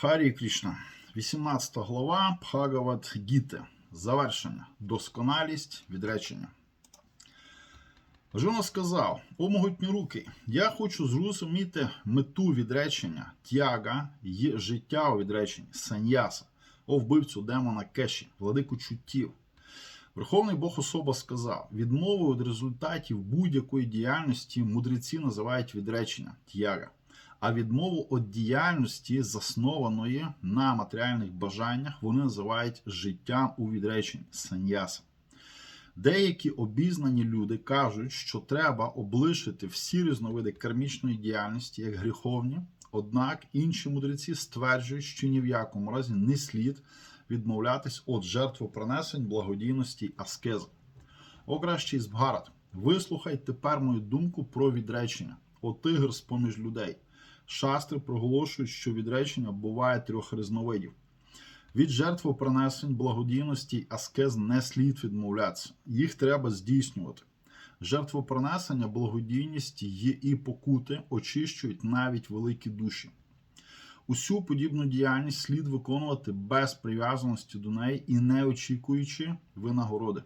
Харі Крішна. 18 глава Бхагават Гіти. Завершення. Досконалість відречення. Жона сказав: О могутні руки, я хочу зрозуміти мету відречення, тяга і життя у відреченні, саньяса, о вбивцю демона Кеші, владику чуттів. Верховний Бог особа сказав: відмовою від результатів будь-якої діяльності мудреці називають відречення тяга, а відмову від діяльності, заснованої на матеріальних бажаннях, вони називають життям у відреченні саньяса. Деякі обізнані люди кажуть, що треба облишити всі різновиди кармічної діяльності як гріховні, однак інші мудреці стверджують, що ні в якому разі не слід відмовлятись від жертвопринесень, благодійності аскези. О кращий Збгарат, вислухай тепер мою думку про відречення, о тигр з поміж людей. Шастри проголошують, що відречення буває трьох різновидів. Від жертвопринесень, благодійності й аскез не слід відмовлятися. Їх треба здійснювати. Жертвопринесення, благодійність є і покути очищують навіть великі душі. Усю подібну діяльність слід виконувати без прив'язаності до неї і не очікуючи винагороди.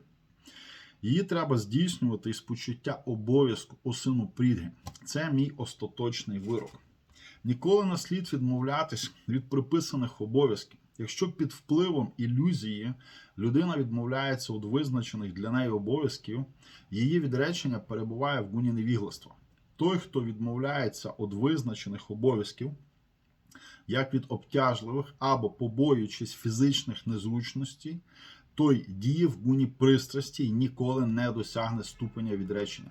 Її треба здійснювати із почуття обов'язку у сину Прідги. Це мій остаточний вирок. Ніколи не слід відмовлятись від приписаних обов'язків. Якщо під впливом ілюзії людина відмовляється від визначених для неї обов'язків, її відречення перебуває в гуні невігластва. Той, хто відмовляється від визначених обов'язків, як від обтяжливих або побоюючись фізичних незручностей, той діє в гуні пристрасті і ніколи не досягне ступеня відречення.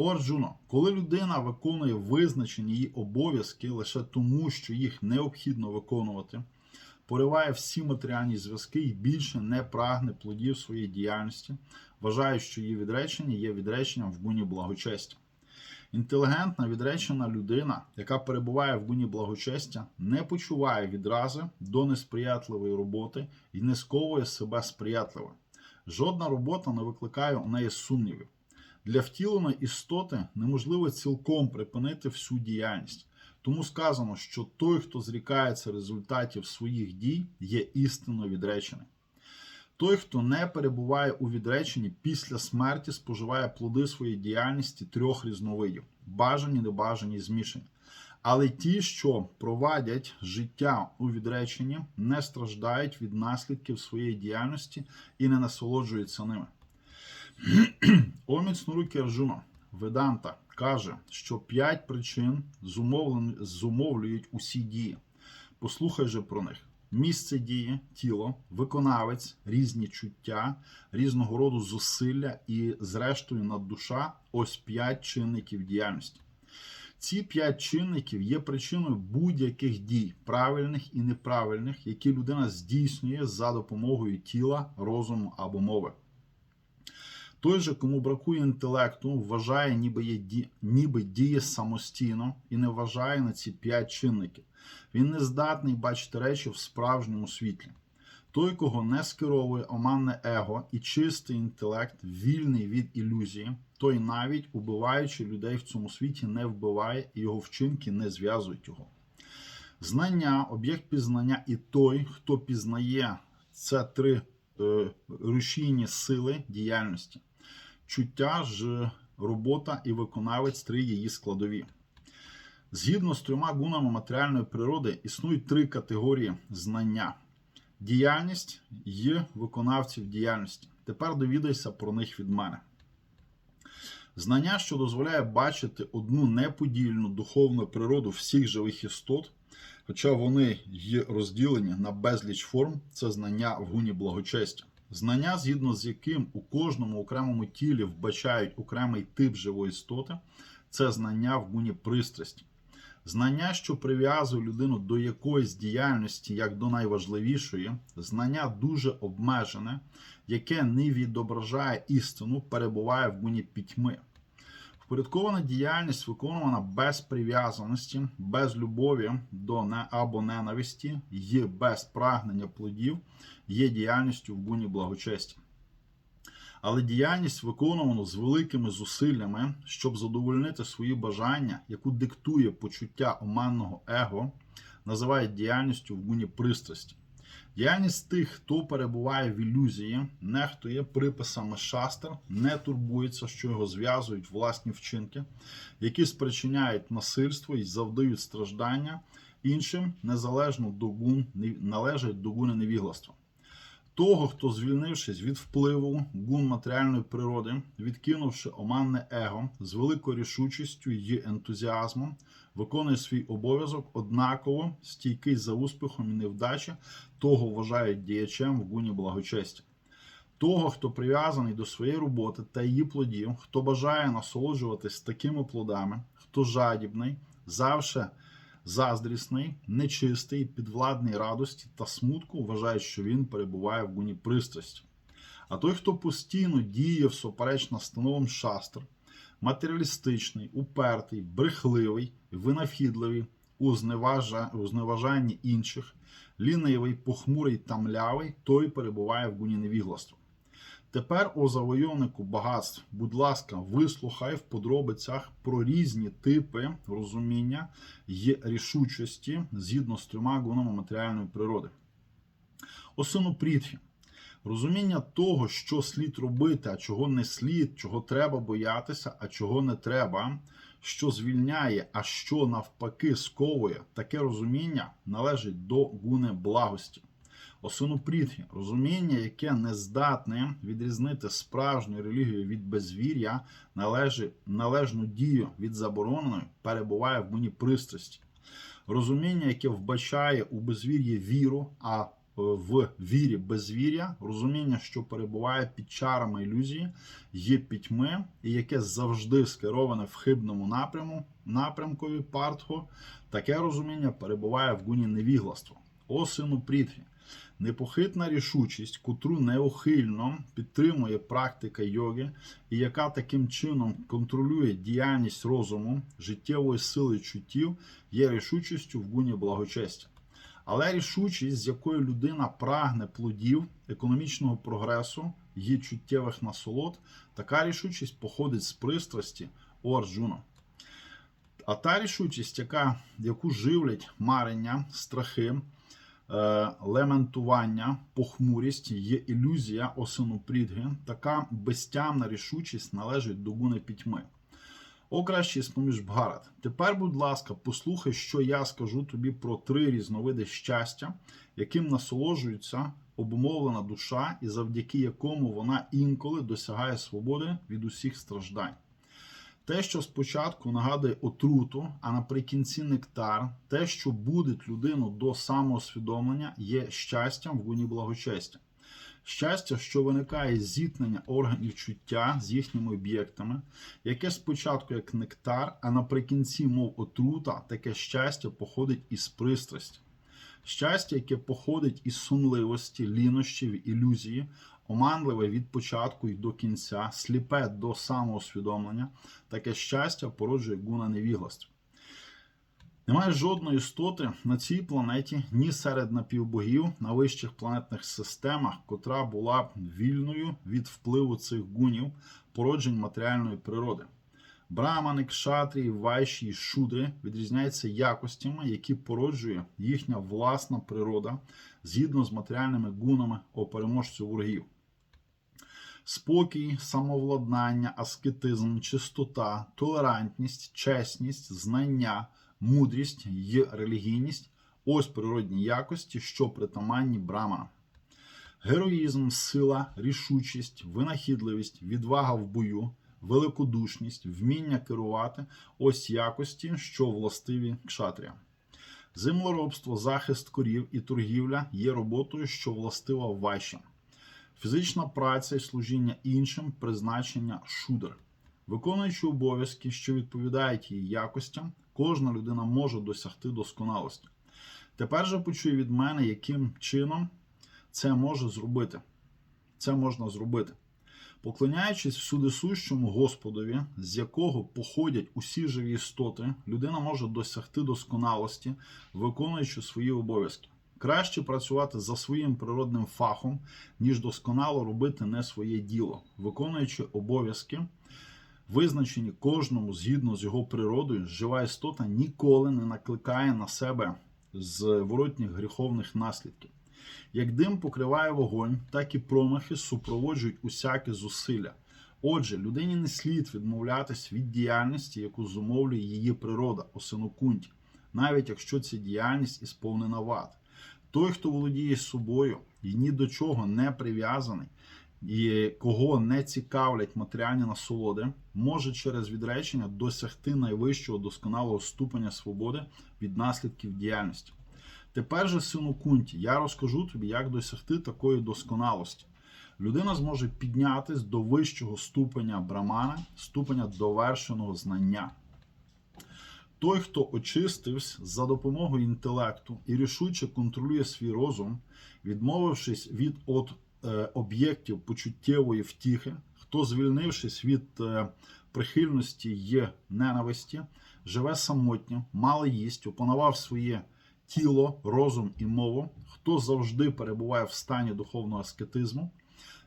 О, Арджуно, коли людина виконує визначені її обов'язки лише тому, що їх необхідно виконувати, пориває всі матеріальні зв'язки і більше не прагне плодів своєї діяльності, вважає, що її відречення є відреченням в гуні благочестя. Інтелігентна відречена людина, яка перебуває в гуні благочестя, не почуває відрази до несприятливої роботи і не сковує себе сприятливо. Жодна робота не викликає у неї сумнівів. Для втіленої істоти неможливо цілком припинити всю діяльність. Тому сказано, що той, хто зрікається результатів своїх дій, є істинно відречений. Той, хто не перебуває у відреченні після смерті, споживає плоди своєї діяльності трьох різновидів: бажані, небажані, змішані. Але ті, що провадять життя у відреченні, не страждають від наслідків своєї діяльності і не насолоджуються ними. О міцнорукі Арджуно, Веданта каже, що п'ять причин зумовлюють усі дії. Послухай же про них: місце дії, тіло, виконавець, різні чуття, різного роду зусилля і, зрештою, наддуша ось п'ять чинників діяльності. Ці п'ять чинників є причиною будь-яких дій, правильних і неправильних, які людина здійснює за допомогою тіла, розуму або мови. Той же, кому бракує інтелекту, вважає, ніби, є ніби діє самостійно і не вважає на ці п'ять чинників. Він не здатний бачити речі в справжньому світлі. Той, кого не скеровує оманне его і чистий інтелект, вільний від ілюзії, той навіть убиваючи людей в цьому світі, не вбиває і його вчинки не зв'язують його. Знання, об'єкт пізнання і той, хто пізнає це три е, рушійні сили діяльності. Чуття ж робота і виконавець три її складові. Згідно з трьома гунами матеріальної природи існують три категорії знання: діяльність і виконавців діяльності. Тепер довідайся про них від мене. Знання, що дозволяє бачити одну неподільну духовну природу всіх живих істот, хоча вони є розділені на безліч форм, це знання в гуні благочестя. Знання, згідно з яким у кожному окремому тілі вбачають окремий тип живої істоти, це знання в гуні пристрасті. Знання, що прив'язує людину до якоїсь діяльності як до найважливішої, знання дуже обмежене, яке не відображає істину, перебуває в гуні пітьми. Впорядкована діяльність виконувана без прив'язаності, без любові до не або ненависті і без прагнення плодів є діяльністю в гуні благочестя. Але діяльність виконувану з великими зусиллями, щоб задовольнити свої бажання, яку диктує почуття оманного его, називають діяльністю в гуні пристрасті. Діяльність тих, хто перебуває в ілюзії, нехтує приписами шастер, не турбується, що його зв'язують власні вчинки, які спричиняють насильство і завдають страждання іншим, незалежно до гун, належать до гуни невігластва. Того, хто, звільнившись від впливу гун матеріальної природи, відкинувши оманне его з великою рішучістю й ентузіазмом, виконує свій обов'язок однаково стійкий за успіхом і невдачі, того вважають діячем в гуні благочестя. Того, хто прив'язаний до своєї роботи та її плодів, хто бажає насолоджуватись такими плодами, хто жадібний, завше заздрісний, нечистий, підвладний радості та смутку, вважає, що він перебуває в гуні пристрасті. А той, хто постійно діє всупереч настановам шастр, матеріалістичний, упертий, брехливий, винахідливий, у зневажа- зневажанні інших, лінивий, похмурий та млявий, той перебуває в гуні невігластва. Тепер, о завойовнику багатств, будь ласка, вислухай в подробицях про різні типи розуміння й рішучості згідно з трьома гунами матеріальної природи. О сину Прітхі. Розуміння того, що слід робити, а чого не слід, чого треба боятися, а чого не треба, що звільняє, а що навпаки сковує, таке розуміння належить до гуни благості. Осину Прітхі, розуміння, яке не здатне відрізнити справжню релігію від безвір'я, належить належну дію від забороненої, перебуває в гуні пристрасті. Розуміння, яке вбачає у безвір'ї віру, а е, в вірі безвір'я, розуміння, що перебуває під чарами ілюзії, є пітьми, і яке завжди скероване в хибному напряму, напрямкові партхо, таке розуміння перебуває в гуні невігластва. О сину Прітхі, непохитна рішучість, котру неухильно підтримує практика йоги, і яка таким чином контролює діяльність розуму, життєвої сили чуттів, є рішучістю в гуні благочестя. Але рішучість, з якою людина прагне плодів економічного прогресу і чуттєвих насолод, така рішучість походить з пристрасті о Арджуна. А та рішучість, яка, яку живлять марення, страхи, лементування, похмурість, є ілюзія осину прідги, така безтямна рішучість належить до гуни пітьми. О, кращий споміж Бгарат. Тепер, будь ласка, послухай, що я скажу тобі про три різновиди щастя, яким насолоджується обумовлена душа, і завдяки якому вона інколи досягає свободи від усіх страждань. Те, що спочатку нагадує отруту, а наприкінці нектар, те, що будить людину до самоусвідомлення, є щастям в гуні благочестя. Щастя, що виникає з зіткнення органів чуття з їхніми об'єктами, яке спочатку як нектар, а наприкінці, мов отрута, таке щастя походить із пристрасті. Щастя, яке походить із сумливості, лінощів, ілюзії, оманливе від початку і до кінця, сліпе до самоусвідомлення, таке щастя породжує гуна невігластва. Немає жодної істоти на цій планеті, ні серед напівбогів на вищих планетних системах, котра була б вільною від впливу цих гунів, породжень матеріальної природи. Брамани, кшатрі, вайші і шудри відрізняються якостями, які породжує їхня власна природа згідно з матеріальними гунами о переможцю ворогів. Спокій, самовладнання, аскетизм, чистота, толерантність, чесність, знання, мудрість й релігійність ось природні якості, що притаманні браманам. Героїзм, сила, рішучість, винахідливість, відвага в бою, великодушність, вміння керувати ось якості, що властиві кшатріям. Землеробство, захист корів і торгівля є роботою, що властива вайшам. Фізична праця і служіння іншим призначення шудер. Виконуючи обов'язки, що відповідають її якостям, кожна людина може досягти досконалості. Тепер же почуй від мене, яким чином це може зробити. Це можна зробити. Поклоняючись всюдисущому Господові, з якого походять усі живі істоти, людина може досягти досконалості, виконуючи свої обов'язки. Краще працювати за своїм природним фахом, ніж досконало робити не своє діло, виконуючи обов'язки, визначені кожному згідно з його природою, жива істота ніколи не накликає на себе з воротніх гріховних наслідків. Як дим покриває вогонь, так і промахи супроводжують усяке зусилля. Отже, людині не слід відмовлятись від діяльності, яку зумовлює її природа, осинокунті, навіть якщо ця діяльність і сповнена вад. Той, хто володіє собою і ні до чого не прив'язаний, і кого не цікавлять матеріальні насолоди, може через відречення досягти найвищого досконалого ступеня свободи від наслідків діяльності. Тепер же, сину Кунті, я розкажу тобі, як досягти такої досконалості. Людина зможе піднятись до вищого ступеня брамана, ступеня довершеного знання. Той, хто очистився за допомогою інтелекту і рішуче контролює свій розум, відмовившись від от, е, об'єктів почуттєвої втіхи, хто, звільнившись від е, прихильності й ненависті, живе самотньо, мало їсть, опанував своє тіло, розум і мову, хто завжди перебуває в стані духовного аскетизму,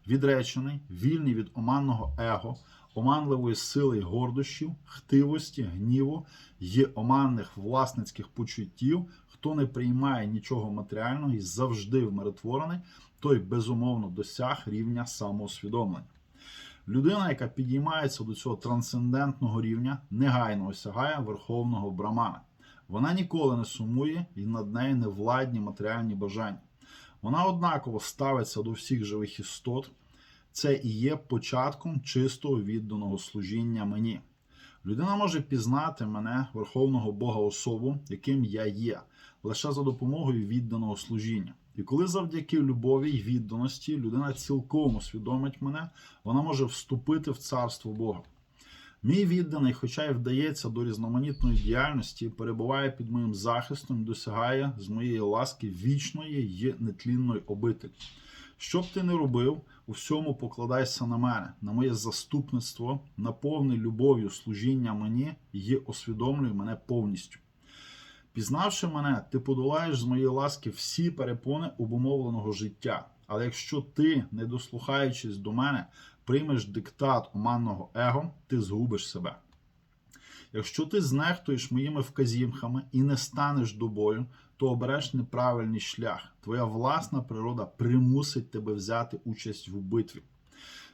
відречений, вільний від оманного его, оманливої сили й гордощів, хтивості, гніву й оманних власницьких почуттів, хто не приймає нічого матеріального і завжди вмиротворений, той безумовно досяг рівня самоусвідомлення. Людина, яка підіймається до цього трансцендентного рівня, негайно осягає верховного брамана. Вона ніколи не сумує і над нею не владні матеріальні бажання. Вона однаково ставиться до всіх живих істот. Це і є початком чистого відданого служіння мені. Людина може пізнати мене, Верховного Бога особу, яким я є, лише за допомогою відданого служіння. І коли завдяки любові й відданості людина цілком усвідомить мене, вона може вступити в царство Бога. Мій відданий, хоча й вдається до різноманітної діяльності, перебуває під моїм захистом досягає з моєї ласки вічної й нетлінної обителі. Що б ти не робив, у всьому покладайся на мене, на моє заступництво, наповни любов'ю служіння мені і освідомлюй мене повністю. Пізнавши мене, ти подолаєш з моєї ласки всі перепони обумовленого життя. Але якщо ти, не дослухаючись до мене, приймеш диктат оманного его, ти згубиш себе. Якщо ти знехтуєш моїми вказівками і не станеш до бою, то обереш неправильний шлях. Твоя власна природа примусить тебе взяти участь в битві.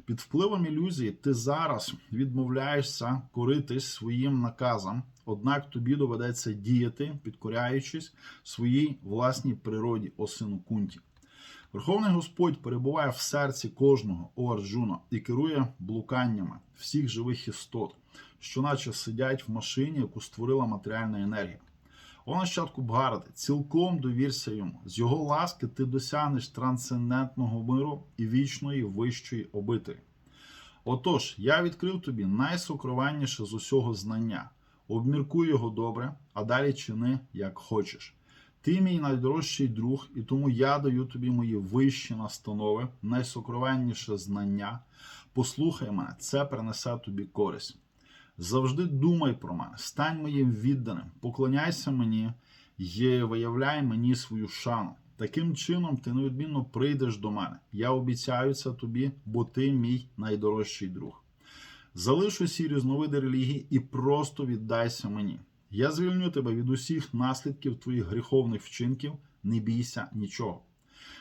Під впливом ілюзії ти зараз відмовляєшся коритись своїм наказам, однак тобі доведеться діяти, підкоряючись своїй власній природі, о сину кунті. Верховний Господь перебуває в серці кожного о Арджуна і керує блуканнями всіх живих істот, що наче сидять в машині, яку створила матеріальна енергія. О нащадку Бгарати, цілком довірся йому. З його ласки ти досягнеш трансцендентного миру і вічної вищої обителі. Отож, я відкрив тобі найсокровенніше з усього знання. Обміркуй його добре, а далі чини, як хочеш. Ти мій найдорожчий друг, і тому я даю тобі мої вищі настанови, найсокровенніше знання. Послухай мене, це принесе тобі користь. Завжди думай про мене, стань моїм відданим, поклоняйся мені і виявляй мені свою шану. Таким чином, ти неодмінно прийдеш до мене. Я обіцяю це тобі, бо ти мій найдорожчий друг. Залиш усі різновиди релігії і просто віддайся мені. Я звільню тебе від усіх наслідків твоїх гріховних вчинків, не бійся нічого.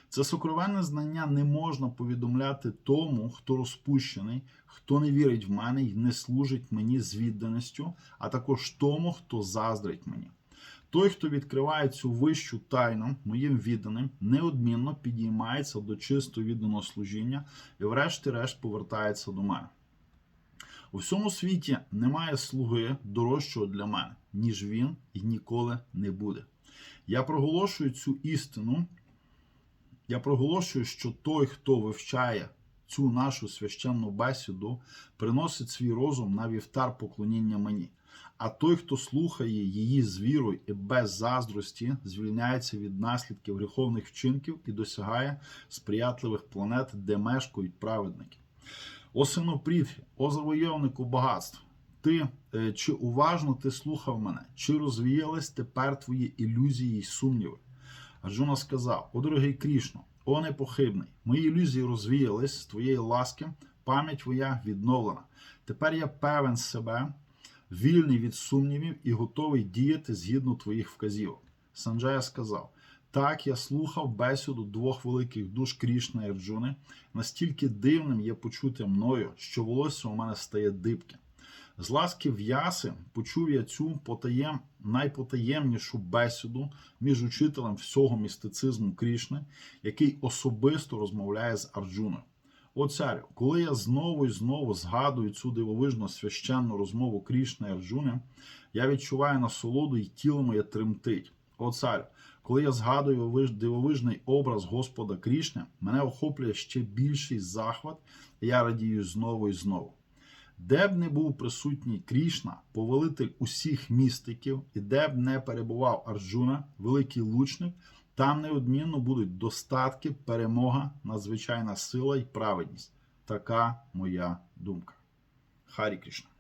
Це сокровенне знання не можна повідомляти тому, хто розпущений, хто не вірить в мене і не служить мені з відданістю, а також тому, хто заздрить мені. Той, хто відкриває цю вищу тайну моїм відданим, неодмінно підіймається до чисто відданого служіння і, врешті-решт, повертається до мене. У всьому світі немає слуги дорожчого для мене, ніж він і ніколи не буде. Я проголошую цю істину. Я проголошую, що той, хто вивчає цю нашу священну бесіду, приносить свій розум на вівтар поклоніння мені. А той, хто слухає її з вірою і без заздрості, звільняється від наслідків гріховних вчинків і досягає сприятливих планет, де мешкають праведники. О сину Прітхі, о завойовнику багатств, ти е, чи уважно ти слухав мене, чи розвіялись тепер твої ілюзії й сумніви? Арджуна сказав: О, дорогий Крішно, о непохибний, мої ілюзії розвіялись з твоєї ласки, пам'ять твоя відновлена. Тепер я певен себе, вільний від сумнівів і готовий діяти згідно твоїх вказівок. Санджая сказав: Так, я слухав бесіду двох великих душ Крішна і Арджуни. Настільки дивним є почути мною, що волосся у мене стає дибке. З ласки в'яси почув я цю потаєм, найпотаємнішу бесіду між учителем всього містицизму Крішни, який особисто розмовляє з Арджуною. О царю, коли я знову і знову згадую цю дивовижну священну розмову Крішни і Арджуни, я відчуваю насолоду і тіло моє тремтить. О царю, коли я згадую дивовижний образ Господа Крішни, мене охоплює ще більший захват, і я радію знову і знову. Де б не був присутній Крішна, повелитель усіх містиків, і де б не перебував Арджуна, великий лучник, там неодмінно будуть достатки, перемога, надзвичайна сила і праведність. Така моя думка. Харі Крішна.